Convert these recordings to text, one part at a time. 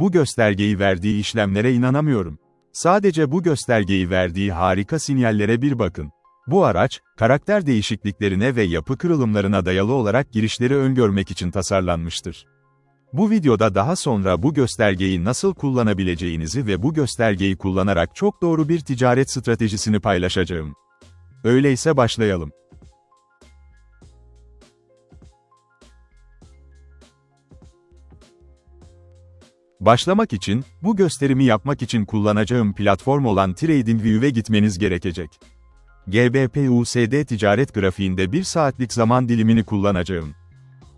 Bu göstergeyi verdiği işlemlere inanamıyorum. Sadece bu göstergeyi verdiği harika sinyallere bir bakın. Bu araç, karakter değişikliklerine ve yapı kırılımlarına dayalı olarak girişleri öngörmek için tasarlanmıştır. Bu videoda daha sonra bu göstergeyi nasıl kullanabileceğinizi ve bu göstergeyi kullanarak çok doğru bir ticaret stratejisini paylaşacağım. Öyleyse başlayalım. Başlamak için, bu gösterimi yapmak için kullanacağım platform olan TradingView'e gitmeniz gerekecek. GBP-USD ticaret grafiğinde bir saatlik zaman dilimini kullanacağım.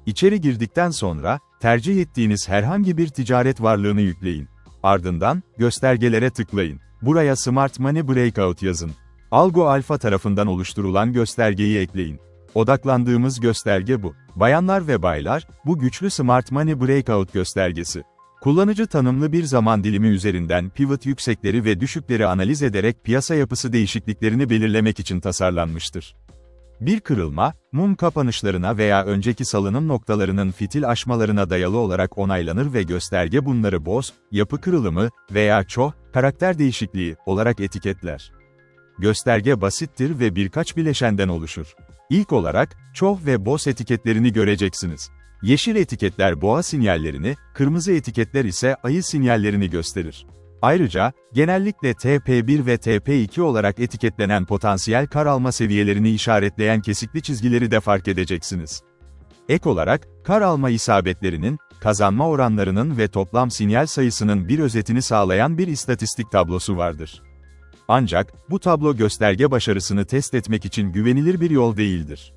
İçeri girdikten sonra, tercih ettiğiniz herhangi bir ticaret varlığını yükleyin. Ardından, göstergelere tıklayın. Buraya Smart Money Breakout yazın. Algo Alpha tarafından oluşturulan göstergeyi ekleyin. Odaklandığımız gösterge bu. Bayanlar ve baylar, bu güçlü Smart Money Breakout göstergesi. Kullanıcı tanımlı bir zaman dilimi üzerinden pivot yüksekleri ve düşükleri analiz ederek piyasa yapısı değişikliklerini belirlemek için tasarlanmıştır. Bir kırılma, mum kapanışlarına veya önceki salınım noktalarının fitil aşmalarına dayalı olarak onaylanır ve gösterge bunları boz, yapı kırılımı veya çoğ, karakter değişikliği olarak etiketler. Gösterge basittir ve birkaç bileşenden oluşur. İlk olarak, çoğ ve boz etiketlerini göreceksiniz. Yeşil etiketler boğa sinyallerini, kırmızı etiketler ise ayı sinyallerini gösterir. Ayrıca, genellikle TP1 ve TP2 olarak etiketlenen potansiyel kar alma seviyelerini işaretleyen kesikli çizgileri de fark edeceksiniz. Ek olarak, kar alma isabetlerinin, kazanma oranlarının ve toplam sinyal sayısının bir özetini sağlayan bir istatistik tablosu vardır. Ancak, bu tablo gösterge başarısını test etmek için güvenilir bir yol değildir.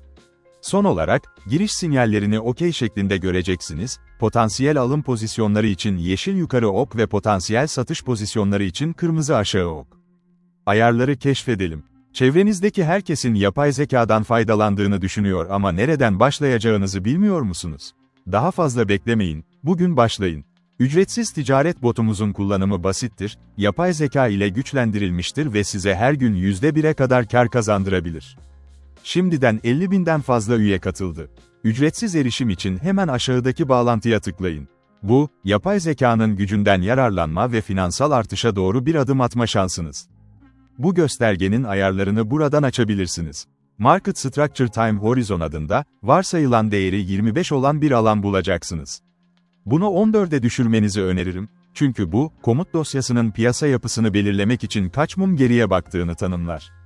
Son olarak, giriş sinyallerini OK şeklinde göreceksiniz, potansiyel alım pozisyonları için yeşil yukarı ok ve potansiyel satış pozisyonları için kırmızı aşağı ok. Ayarları keşfedelim. Çevrenizdeki herkesin yapay zekadan faydalandığını düşünüyor ama nereden başlayacağınızı bilmiyor musunuz? Daha fazla beklemeyin, bugün başlayın. Ücretsiz ticaret botumuzun kullanımı basittir, yapay zeka ile güçlendirilmiştir ve size her gün %1'e kadar kar kazandırabilir. Şimdiden 50 binden fazla üye katıldı. Ücretsiz erişim için hemen aşağıdaki bağlantıya tıklayın. Bu, yapay zekanın gücünden yararlanma ve finansal artışa doğru bir adım atma şansınız. Bu göstergenin ayarlarını buradan açabilirsiniz. Market Structure Time Horizon adında, varsayılan değeri 25 olan bir alan bulacaksınız. Bunu 14'e düşürmenizi öneririm, çünkü bu, komut dosyasının piyasa yapısını belirlemek için kaç mum geriye baktığını tanımlar.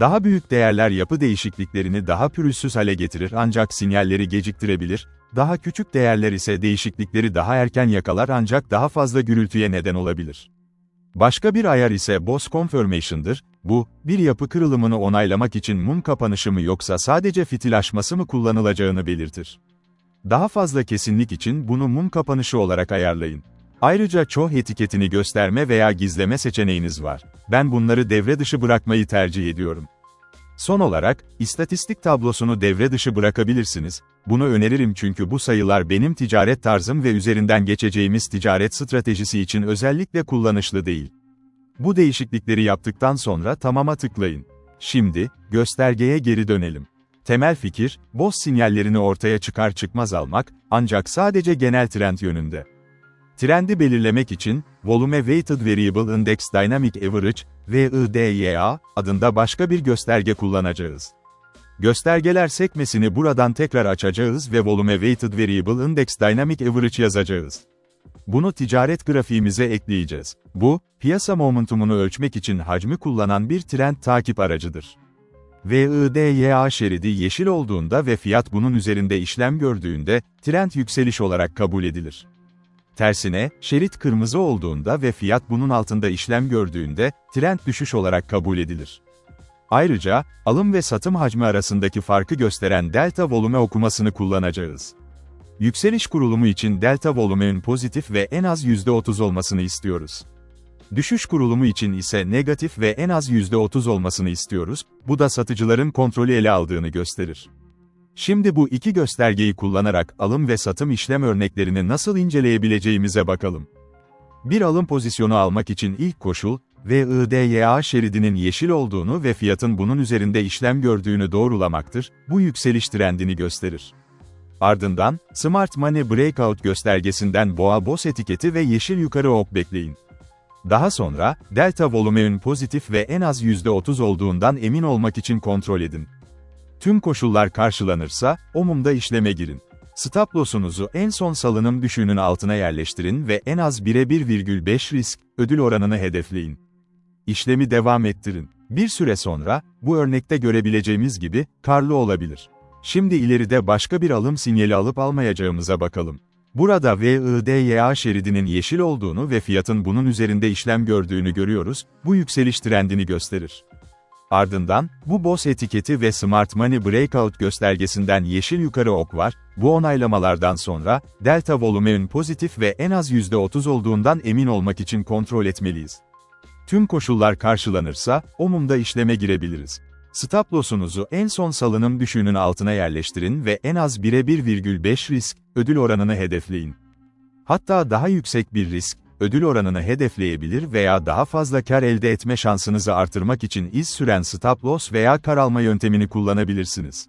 Daha büyük değerler yapı değişikliklerini daha pürüzsüz hale getirir ancak sinyalleri geciktirebilir, daha küçük değerler ise değişiklikleri daha erken yakalar ancak daha fazla gürültüye neden olabilir. Başka bir ayar ise Boss Confirmation'dır, bu, bir yapı kırılımını onaylamak için mum kapanışı mı yoksa sadece fitilaşması mı kullanılacağını belirtir. Daha fazla kesinlik için bunu mum kapanışı olarak ayarlayın. Ayrıca çoğu etiketini gösterme veya gizleme seçeneğiniz var. Ben bunları devre dışı bırakmayı tercih ediyorum. Son olarak, istatistik tablosunu devre dışı bırakabilirsiniz. Bunu öneririm çünkü bu sayılar benim ticaret tarzım ve üzerinden geçeceğimiz ticaret stratejisi için özellikle kullanışlı değil. Bu değişiklikleri yaptıktan sonra tamama tıklayın. Şimdi, göstergeye geri dönelim. Temel fikir, boz sinyallerini ortaya çıkar çıkmaz almak, ancak sadece genel trend yönünde. Trendi belirlemek için, Volume Weighted Variable Index Dynamic Average, VIDYA, adında başka bir gösterge kullanacağız. Göstergeler sekmesini buradan tekrar açacağız ve Volume Weighted Variable Index Dynamic Average yazacağız. Bunu ticaret grafiğimize ekleyeceğiz. Bu, piyasa momentumunu ölçmek için hacmi kullanan bir trend takip aracıdır. VIDYA şeridi yeşil olduğunda ve fiyat bunun üzerinde işlem gördüğünde, trend yükseliş olarak kabul edilir. Tersine, şerit kırmızı olduğunda ve fiyat bunun altında işlem gördüğünde, trend düşüş olarak kabul edilir. Ayrıca, alım ve satım hacmi arasındaki farkı gösteren delta volume okumasını kullanacağız. Yükseliş kurulumu için delta volumenin pozitif ve en az %30 olmasını istiyoruz. Düşüş kurulumu için ise negatif ve en az %30 olmasını istiyoruz, bu da satıcıların kontrolü ele aldığını gösterir. Şimdi bu iki göstergeyi kullanarak alım ve satım işlem örneklerini nasıl inceleyebileceğimize bakalım. Bir alım pozisyonu almak için ilk koşul, VIDYA şeridinin yeşil olduğunu ve fiyatın bunun üzerinde işlem gördüğünü doğrulamaktır, bu yükseliş trendini gösterir. Ardından, Smart Money Breakout göstergesinden Boğa Boss etiketi ve yeşil yukarı ok bekleyin. Daha sonra, delta volümenin pozitif ve en az %30 olduğundan emin olmak için kontrol edin. Tüm koşullar karşılanırsa, o mumda işleme girin. Stop loss'unuzu en son salınım düşüğünün altına yerleştirin ve en az 1'e 1,5 risk, ödül oranını hedefleyin. İşlemi devam ettirin. Bir süre sonra, bu örnekte görebileceğimiz gibi, karlı olabilir. Şimdi ileride başka bir alım sinyali alıp almayacağımıza bakalım. Burada VIDYA şeridinin yeşil olduğunu ve fiyatın bunun üzerinde işlem gördüğünü görüyoruz, bu yükseliş trendini gösterir. Ardından, bu BOS etiketi ve Smart Money Breakout göstergesinden yeşil yukarı ok var, bu onaylamalardan sonra, delta volümenin pozitif ve en az %30 olduğundan emin olmak için kontrol etmeliyiz. Tüm koşullar karşılanırsa, o işleme girebiliriz. Stop loss'unuzu en son salınım düşüğünün altına yerleştirin ve en az 1'e 1,5 risk, ödül oranını hedefleyin. Hatta daha yüksek bir risk, ödül oranını hedefleyebilir veya daha fazla kar elde etme şansınızı artırmak için iz süren stop loss veya kar alma yöntemini kullanabilirsiniz.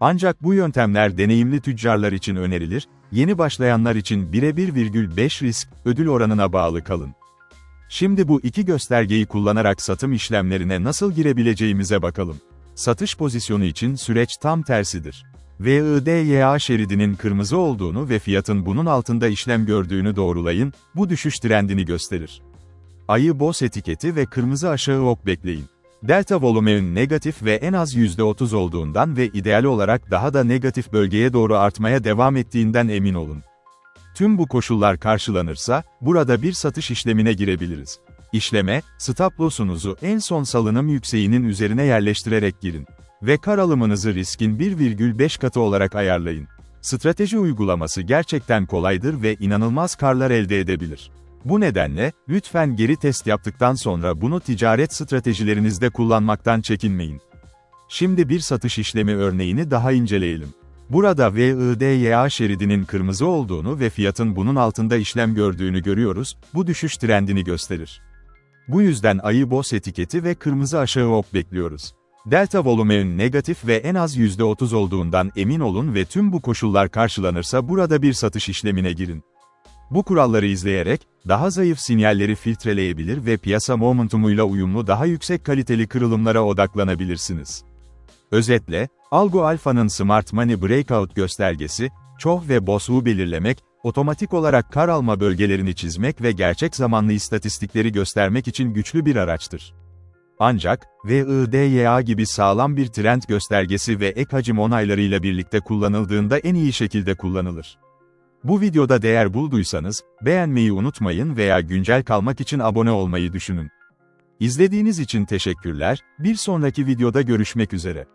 Ancak bu yöntemler deneyimli tüccarlar için önerilir, yeni başlayanlar için 1'e 1,5 risk, ödül oranına bağlı kalın. Şimdi bu iki göstergeyi kullanarak satım işlemlerine nasıl girebileceğimize bakalım. Satış pozisyonu için süreç tam tersidir. VIDYA şeridinin kırmızı olduğunu ve fiyatın bunun altında işlem gördüğünü doğrulayın, bu düşüş trendini gösterir. Ayı boss etiketi ve kırmızı aşağı ok bekleyin. Delta volümenin negatif ve en az %30 olduğundan ve ideal olarak daha da negatif bölgeye doğru artmaya devam ettiğinden emin olun. Tüm bu koşullar karşılanırsa, burada bir satış işlemine girebiliriz. İşleme, stop loss'unuzu en son salınım yükseğinin üzerine yerleştirerek girin. Ve kar alımınızı riskin 1,5 katı olarak ayarlayın. Strateji uygulaması gerçekten kolaydır ve inanılmaz karlar elde edebilir. Bu nedenle, lütfen geri test yaptıktan sonra bunu ticaret stratejilerinizde kullanmaktan çekinmeyin. Şimdi bir satış işlemi örneğini daha inceleyelim. Burada VIDYA şeridinin kırmızı olduğunu ve fiyatın bunun altında işlem gördüğünü görüyoruz, bu düşüş trendini gösterir. Bu yüzden ayı boss etiketi ve kırmızı aşağı ok bekliyoruz. Delta volümenin negatif ve en az %30 olduğundan emin olun ve tüm bu koşullar karşılanırsa burada bir satış işlemine girin. Bu kuralları izleyerek, daha zayıf sinyalleri filtreleyebilir ve piyasa momentumuyla uyumlu daha yüksek kaliteli kırılımlara odaklanabilirsiniz. Özetle, Algo Alpha'nın Smart Money Breakout göstergesi, çoğ ve BOS'u belirlemek, otomatik olarak kar alma bölgelerini çizmek ve gerçek zamanlı istatistikleri göstermek için güçlü bir araçtır. Ancak, VIDYA gibi sağlam bir trend göstergesi ve ek hacim onaylarıyla birlikte kullanıldığında en iyi şekilde kullanılır. Bu videoda değer bulduysanız, beğenmeyi unutmayın veya güncel kalmak için abone olmayı düşünün. İzlediğiniz için teşekkürler, bir sonraki videoda görüşmek üzere.